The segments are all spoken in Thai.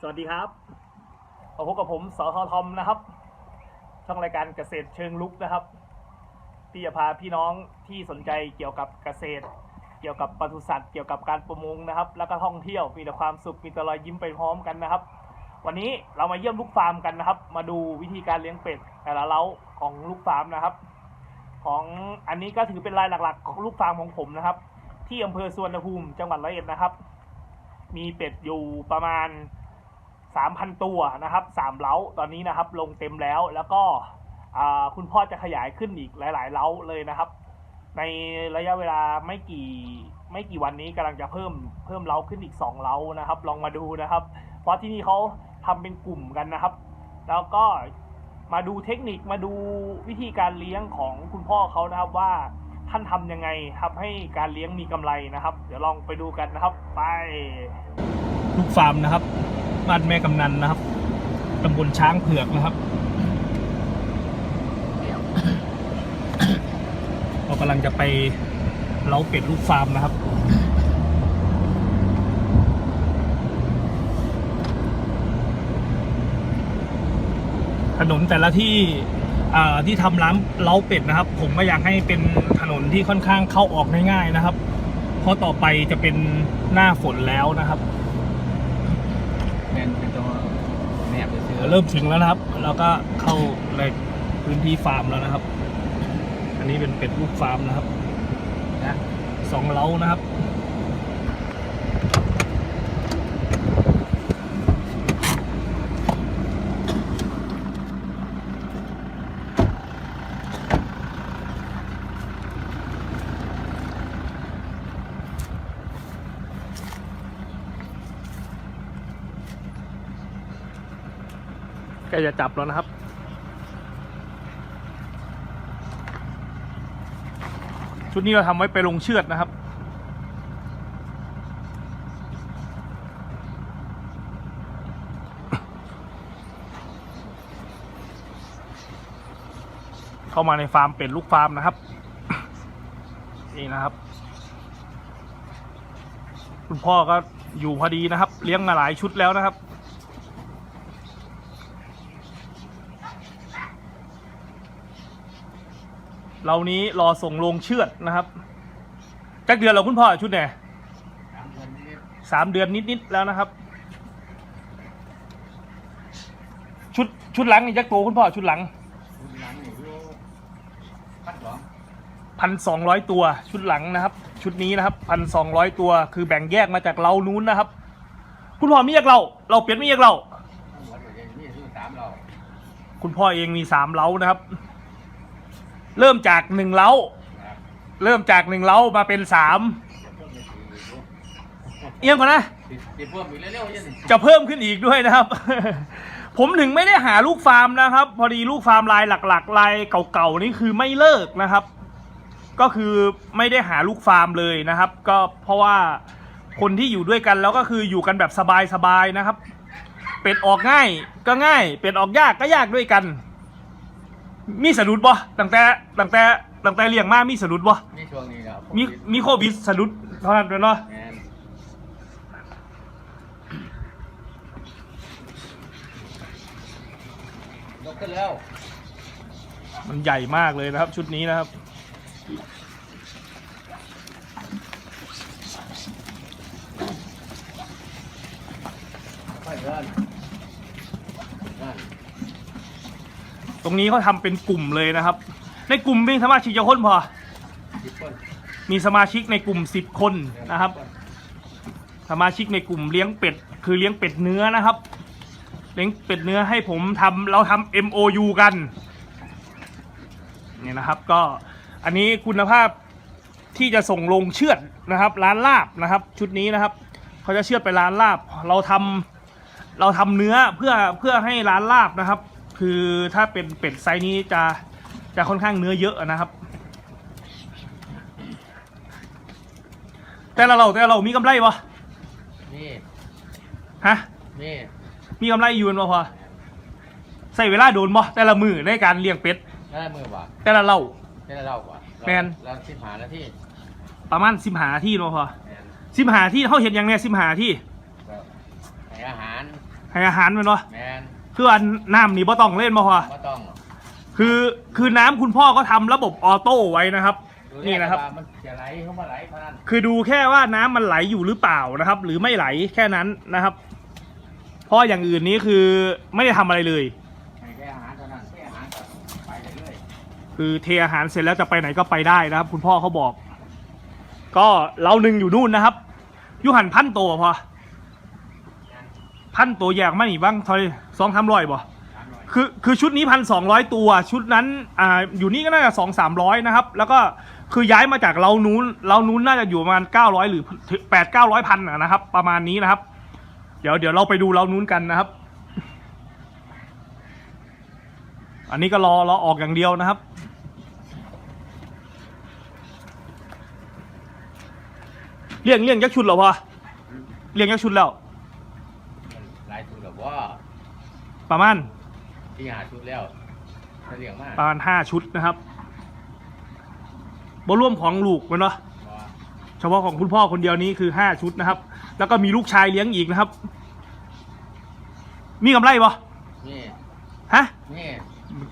สวัสดีครับมาพบกับผมสททอมนะครับ ช่องรายการเกษตรเชิงลุกนะครับ ที่จะพาพี่น้องที่สนใจเกี่ยวกับเกษตร เกี่ยวกับปศุสัตว์เกี่ยวกับการประมงนะครับ แล้วก็ท่องเที่ยวมีแต่ความสุขมีแต่รอยยิ้มไปพร้อมกันนะครับ วันนี้เรามาเยี่ยมลูกฟาร์มกันนะครับ มาดูวิธีการเลี้ยงเป็ดแต่ละเล้าของลูกฟาร์มนะครับ ของอันนี้ก็ถือเป็นรายหลักๆ ของลูกฟาร์มของผมนะครับ ที่อำเภอสวรรณภูมิจังหวัดร้อยเอ็ดนะครับ มีเป็ดอยู่ประมาณ 3,000 ตัวนะครับสามเล้าตอนนี้นะครับลงเต็มแล้วแล้วก็คุณพ่อจะขยายขึ้นอีกหลาย ๆ เล้าเลยนะครับ ในระยะเวลาไม่กี่ไม่กี่วันนี้กำลังจะเพิ่มเพิ่มเล้าขึ้นอีก 2เล้านะครับ ลองมาดูนะครับ เพราะที่นี่เขาทำเป็นกลุ่มกันนะครับ แล้วก็มาดูเทคนิคมาดูวิธีการเลี้ยงของคุณพ่อเขานะครับว่าท่านทำยังไงทำให้การเลี้ยงมีกำไรนะครับ เดี๋ยวลองไปดูกันนะครับ ไป ลูกฟาร์มนะครับ บ้านแม่กำนันนะครับตำบลช้างเผือกนะครับ เรากำลังจะไปเล้าเป็ดลูกฟาร์มนะครับถนนแต่ละที่ที่ทำร้านเล้าเป็ดนะครับ ผมก็อยากให้เป็นถนนที่ค่อนข้างเข้าออกง่ายๆนะครับ เพราะต่อไปจะเป็นหน้าฝนแล้วนะครับ เป็นเป็นตัวแนบซื้อเริ่มถึงแล้วนะครับ แล้วก็เข้าในพื้นที่ฟาร์มแล้วนะครับ อันนี้เป็นเป็ดลูกฟาร์มนะครับนะสองเล้านะครับ ล้จะจับแล้วนะครับชุดนี้เราทำไว้ไปลงเชือดนะครับ เข้ามาในฟาร์มเป็ดลูกฟาร์มนะครับ นี่นะครับ คุณพ่อก็อยู่พอดีนะครับ เลี้ยงมาหลายชุดแล้วนะครับ เรานี้รอส่งลงเชือดนะครับจักเดือนเราคุณพ่อชุดไหนสามเดือนนิดๆแล้วนะครับ ชุดชุดหลังนี่จักโตวคุณพ่อชุดหลังพันสองร้อยตัวชุดหลังนะครับ ชุดนี้นะครับพันสองร้อยตัว คือแบ่งแยกมาจากเรานู้นนะครับ คุณพ่อมีเอกเราเราเปลี่ยนมีเอกเราทั้งหมดเลยนี่คือสามเราคุณพ่อเองมีสามเล้านะครับ เริ่มจากหนึ่งเล้าครับเริ่มจากหนึ่งเล้ามาเป็นสามเดี๋ยวเพิ่มไปสี่อยู่เอียงก่อนนะติดติดเพิ่มอีกเร็วๆยันจะเพิ่มขึ้นอีกด้วยนะครับ ผมถึงไม่ได้หาลูกฟาร์มนะครับ พอดีลูกฟาร์มลายหลักๆลายเก่าๆนี่คือไม่เลิกนะครับ ก็คือไม่ได้หาลูกฟาร์มเลยนะครับ ก็เพราะว่าคนที่อยู่ด้วยกันแล้วก็คืออยู่กันแบบสบายๆนะครับ เป็ดออกง่ายก็ง่าย เป็ดออกยากก็ยากด้วยกัน มีสะดุดบ่ตั้งแต่ตั้งแต่ตั้งแต่เลี้ยงมามีสะดุดบ่นี่ช่วงนี้ครับมีมีโควิดสะดุดเท่านั้นเลยเนาะแมนยกขึ้นแล้วมันใหญ่มากเลยนะครับ ชุดนี้นะครับ ไปเดินนั่ ตรงนี้เขาทำเป็นกลุ่มเลยนะครับ ในกลุ่มมีสมาชิกจะคนพอ สิบคนมีสมาชิกในกลุ่ม 10 คนนะครับ สมาชิกในกลุ่มเลี้ยงเป็ด คือเลี้ยงเป็ดเนื้อนะครับ เลี้ยงเป็ดเนื้อให้ผมทำเราทำ MOU กันนี่นะครับก็อันนี้คุณภาพที่จะส่งลงเชือดนะครับ ร้านลาบนะครับ ชุดนี้นะครับเขาจะเชือดไปร้านลาบ เราทำเราทำเนื้อเพื่อเพื่อให้ร้านลาบนะครับ คือถ้าเป็นเป็ดไซส์นี้จะจะค่อนข้างเนื้อเยอะนะครับ แต่ละเราแต่ละเรามีกำไรปะนี่ฮะนี่มีกำไรอยูนปะพอใส่เวลาโดนปะแต่ละมือในการเลี้ยงเป็ดได้มือว่ะแต่ละเราได้เล่ากว่าแมนเราสิบหานาทีประมาณสิบหาที่เนาะพอแมนสิบหาที่เขาเห็นยังเนี่ยสิบหาที่ก็ให้อาหารให้ให้อาหารมันเนาะแมน คืออันน้ำนี่บ่ต้องเล่นมาพอก็ต้องคือคือน้ำคุณพ่อก็ทำระบบออโต้ไว้นะครับ ดูนี่นะครับ ว่ามันจะไหลเข้ามาไหลเท่านั้นคือดูแค่ว่าน้ำมันไหลอยู่หรือเปล่านะครับ หรือไม่ไหลแค่นั้นนะครับเพราะอย่างอื่นนี้คือไม่ได้ทำอะไรเลย ให้แค่อาหารเท่านั้นแค่อาหารก็ไปเรื่อยคือเทอาหารเสร็จแล้วจะไปไหนก็ไปได้นะครับ คุณพ่อเขาบอก ก็เราหนึ่งอยู่นู่นนะครับอยุหันพันตัวพอ พันตัวแยกมาหนีบ้างทอยสองทำร้อยบ่ๆสามร้อยคือคือชุดนี้พันสองร้อยตัว ชุดนั้นอ่าอยู่นี่ก็น่าจะสองสามร้อยนะครับ แล้วก็คือย้ายมาจากเรานู้นเรานู้นน่าจะอยู่ประมาณเก้าร้อยหรือแปดเก้าร้อยพันนะครับ ประมาณนี้นะครับ เดี๋ยวเดี๋ยวเราไปดูเรานู้นกันนะครับ อันนี้ก็รอรอออกอย่างเดียวนะครับเลี้ยงเลี้ยงยักษ์ชุดเหรอพอเลี้ยงยักษ์ชุดแล้ว หลายชุดแบบว่า ประมาณที่หาชุดแล้วถ้าเลี้ยงมากประมาณห้าชุดนะครับบรวมของลูกมันเนาะบ่เฉพาะของคุณพ่อคนเดียวนี้คือห้าชุดนะครับ แล้วก็มีลูกชายเลี้ยงอีกนะครับ มีกำไรปะนี่ฮะนี่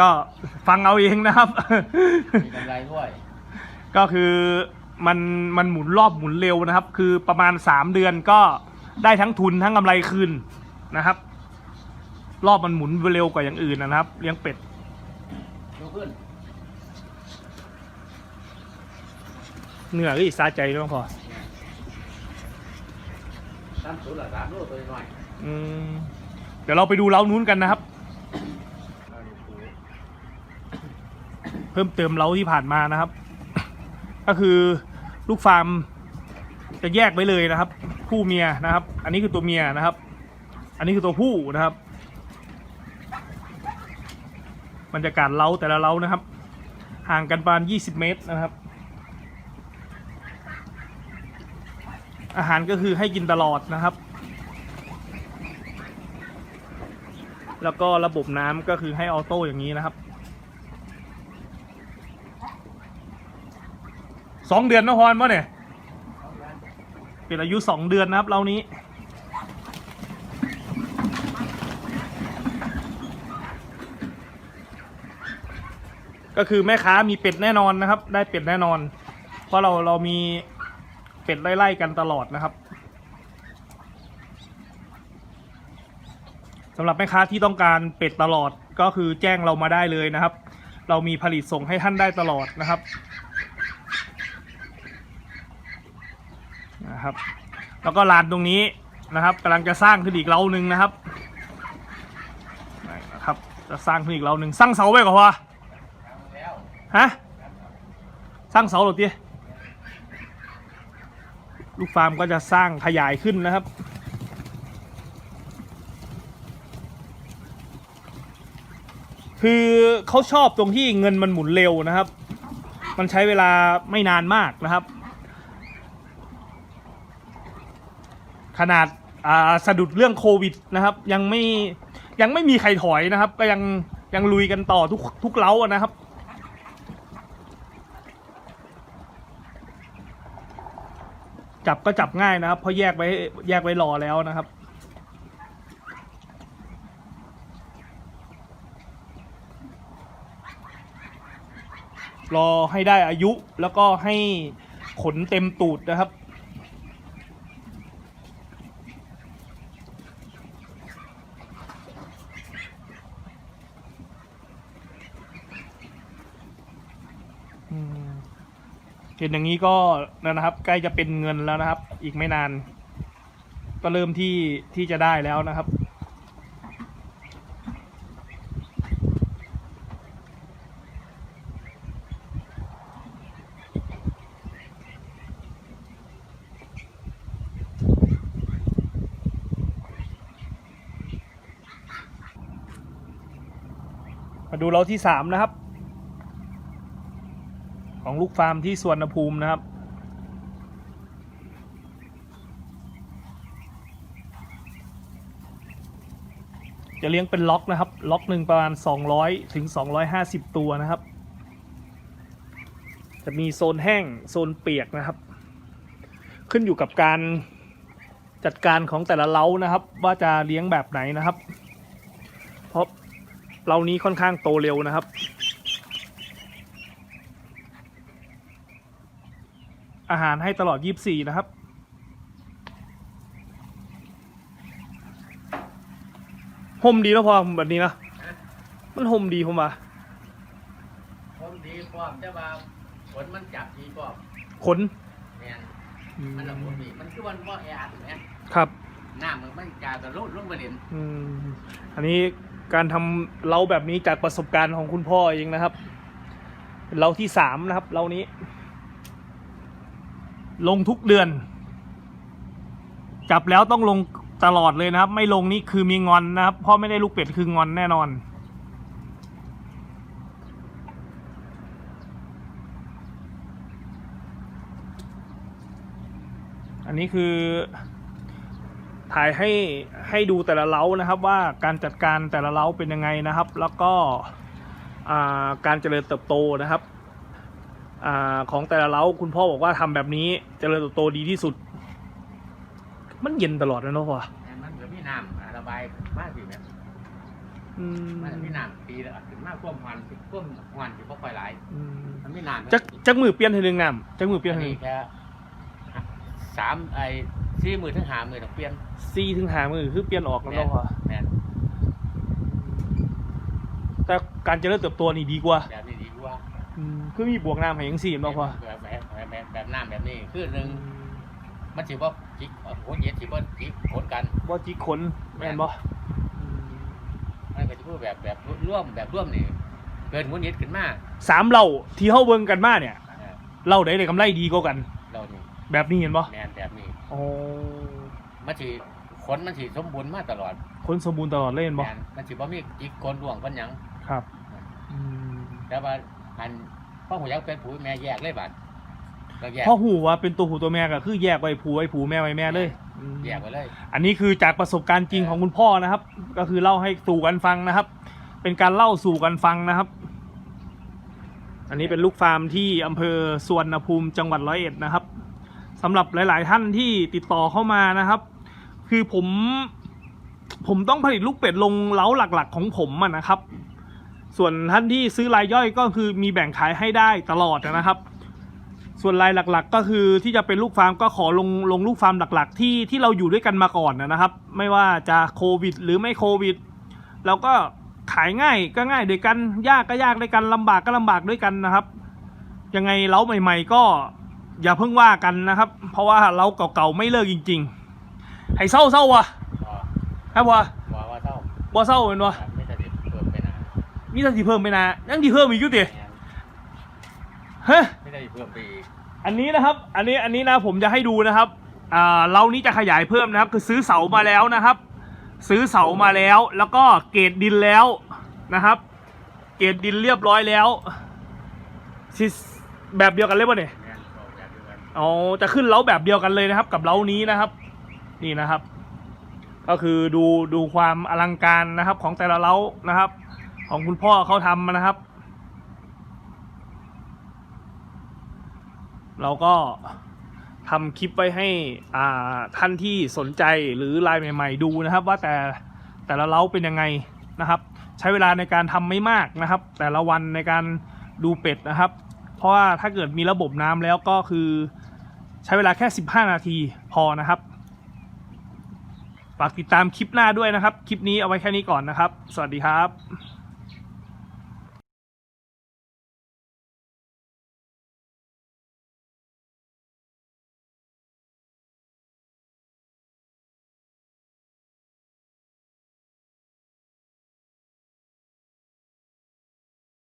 ก็ฟังเอาเองนะครับ มีกำไรด้วย ก็คือมันมันหมุนรอบหมุนเร็วนะครับ คือประมาณสามเดือนก็ได้ทั้งทุนทั้งกำไรคืนนะครับ รอบมันหมุนเร็วกว่าอย่างอื่นนะครับ เลี้ยงเป็ดยกขึ้นเหนื่อยก็อีกซาใจไม่พอเนี่ยตามชุดละสามโลตัวน้อยอืมเดี๋ยวเราไปดูเล้านู้นกันนะครับเอาดูปูเพิ่มเติมเล้าที่ผ่านมานะครับ ก็คือลูกฟาร์มจะแยกไว้เลยนะครับ ผู้เมียนะครับ อันนี้คือตัวเมียนะครับ อันนี้คือตัวผู้นะครับ บรรยากาศเล้าแต่ละเล้านะครับ ห่างกันประมาณ 20 เมตรนะครับ อาหารก็คือให้กินตลอดนะครับ แล้วก็ระบบน้ำก็คือให้ออโต้อย่างนี้นะครับสองเดือนนะพรมั้เนี่ยเป็นอายุสองเดือนนะครับเรานี้ ก็คือแม่ค้ามีเป็ดแน่นอนนะครับ ได้เป็ดแน่นอน เพราะเราเรามีเป็ดไล่ๆกันตลอดนะครับสำหรับแม่ค้าที่ต้องการเป็ดตลอดก็คือแจ้งเรามาได้เลยนะครับ เรามีผลิตส่งให้ท่านได้ตลอดนะครับนะครับ แล้วก็ลานตรงนี้นะครับกำลังจะสร้างขึ้นอีกเล้าหนึ่งนะครับนะครับจะสร้างขึ้นอีกเล้าหนึ่งสร้างเสาไว้ก่อนวะ ฮะสร้างเสาหรอตีลูกฟาร์มก็จะสร้างขยายขึ้นนะครับ คือเขาชอบตรงที่เงินมันหมุนเร็วนะครับ มันใช้เวลาไม่นานมากนะครับ ขนาดอ่าสะดุดเรื่องโควิดนะครับ ยังไม่ยังไม่มีใครถอยนะครับ ก็ยังยังลุยกันต่อทุกทุกเล้านะครับ จับก็จับง่ายนะครับ เพราะแยกไว้แยกไว้รอแล้วนะครับ รอให้ได้อายุแล้วก็ให้ขนเต็มตูดนะครับ เห็นอย่างนี้ก็นะครับ ใกล้จะเป็นเงินแล้วนะครับ อีกไม่นาน ก็เริ่มที่ที่จะได้แล้วนะครับ มาดูเราที่สามนะครับ ของลูกฟาร์มที่สวนภูมินะครับ จะเลี้ยงเป็นล็อกนะครับ ล็อกหนึ่งประมาณ 200ถึง250 ตัวนะครับ จะมีโซนแห้งโซนเปียกนะครับ ขึ้นอยู่กับการจัดการของแต่ละเล้านะครับ ว่าจะเลี้ยงแบบไหนนะครับ เพราะเล้านี้ค่อนข้างโตเร็วนะครับ อาหารให้ตลอด 24 นะครับ ห่มดีแล้วพอแบบนี้นะ มันห่มดีผมว่าผมดีพร้อมจะมาฝนมันจับดีพร้อมขนแม่นมันละมุนดีมันคือวันว่าแออัดแหมครับน้ำมันมันจาจะลุ่นลุ่นไปเด่นอืมอันนี้การทำเล้าแบบนี้จากประสบการณ์ของคุณพ่อเองนะครับเป็นเล้าที่สามนะครับเล้านี้ ลงทุกเดือน จับแล้วต้องลงตลอดเลยนะครับ ไม่ลงนี่คือมีงอนนะครับเพ่อไม่ได้ลูกเป็ดคืองอนแน่นอน อันนี้คือ ถ่ายให้ให้ดูแต่ละเล้านะครับ ว่าการจัดการแต่ละเล้าเป็นยังไงนะครับ แล้วก็การเจริญเติบโตนะครับ อาของแต่ละเล้าคุณพ่อบอกว่าทำแบบนี้เจริญเติบโตดีที่สุด มันเย็นตลอดนะเนาะพ่อแม่นมันเหลือมีน้ำอ่าระบายมากสิแม่อืมมันมีน้ำปีละถึงมากท่วมพันท่วมหวันสิบ่ค่อยหลายอืมมันมีน้ำจักจักมือเปลี่ยนทีหนึ่งน้ำจักมือเปลี่ยนอันทีหนี้นึ่งแค่สามไอ้สี่มือถึงหามือต้องเปลี่ยนสี่ถึงหามือคือเปลี่ยนออกแล้วเนาะพ่อแม่นแต่การเจริญเติบโตนี่ดีกว่าแบบนี้ดีกว่าอืม คือมีบวกน้ำให้ยังสี่เนาะพ่อแบบแบบแบบแบบแบบน้ำแบบนี้คือหนึ่งมันถือว่าจิกโอ้ยเย็นถือว่าจิกโคนกันว่าจิกขนแม่นบ่มันก็จะพูดแบบแบบร่วมแบบร่วมนี่เกินหัวเย็นขึ้นมาสามเหล่าที่เฮาเบิ่งกันมาเนี่ยเออเหล่าใดได้กำไรดีกว่ากันเรานี่แบบนี้เห็นบ่แมนแบบนี้โอ้มันถือขนมันถือสมบูรณ์มาตลอดคนสมบูรณ์ตลอดเลยเห็นบ่แมนมันถือว่ามีจิกโคนดวงกันหยังครับอืมแต่ว่าอัน พ่อหัวยักษ์เป็นผู้แม่แยกเลยบัดเราแยกพ่อหูว่าเป็นตัวหูตัวแม่ก็คือแยกไว้ผูไว้ผูแม่ไว้แม่เลยอืมแยกไปเลย อันนี้คือจากประสบการณ์จริงของคุณพ่อนะครับ ก็คือเล่าให้สู่กันฟังนะครับ เป็นการเล่าสู่กันฟังนะครับ อันนี้เป็นลูกฟาร์มที่อำเภอสวนภูมิจังหวัดร้อยเอ็ดนะครับสำหรับหลาย ๆ ท่านที่ติดต่อเข้ามานะครับ คือผม ผมต้องผลิตลูกเป็ดลงเล้าหลัก ๆ ของผมอะนะครับ ส่วนท่านที่ซื้อรายย่อยก็คือมีแบ่งขายให้ได้ตลอดนะครับ ส่วนรายหลักๆ ก็คือที่จะเป็นลูกฟาร์มก็ขอลงลงลูกฟาร์มหลัก ๆ ที่ที่เราอยู่ด้วยกันมาก่อนนะครับ ไม่ว่าจะโควิด หรือไม่โควิดเราก็ขายง่ายก็ง่ายด้วยกันยากก็ยากด้วยกันลำบากก็ลำบากด้วยกันนะครับ ยังไงเล้าใหม่ ๆ ก็อย่าเพิ่งว่ากันนะครับ เพราะว่าเล้าเก่าๆไม่เลิกจริง ๆ ให้เศร้าเศร้าวะพอครับวะว่าว่าเท่าบ่เศร้าเป็นวะ มีแต่สิเพิ่มไปนะยังสิเพิ่มอีกอยู่ติแม่นฮะไม่ได้เพิ่มไปอีกอันนี้นะครับ อันนี้อันนี้นะผมจะให้ดูนะครับอ่าเรานี้จะขยายเพิ่มนะครับ คือซื้อเสามาแล้วนะครับ ซื้อเสามาแล้ว แล้วก็เกรดดินแล้วนะครับ เกรดดินเรียบร้อยแล้วซิแบบเดียวกันเลยป่ะเนี่ยแม่นบอกแบบเดียวกันอ๋อจะขึ้นเล้าแบบเดียวกันเลยนะครับ กับเล้านี้นะครับ นี่นะครับ ก็คือดูดูความอลังการนะครับของแต่ละเล้านะครับ ของคุณพ่อเขาทำมานะครับ เราก็ทำคลิปไว้ให้อ่าท่านที่สนใจหรือลน์ใหม่ ๆ ดูนะครับ ว่าแต่แต่ละเล้าเป็นยังไงนะครับ ใช้เวลาในการทำไม่มากนะครับ แต่ละวันในการดูเป็ดนะครับ เพราะว่าถ้าเกิดมีระบบน้ำแล้วก็คือใช้เวลาแค่ 15 นาทีพอนะครับฝากติดตามคลิปหน้าด้วยนะครับ คลิปนี้เอาไว้แค่นี้ก่อนนะครับ สวัสดีครับ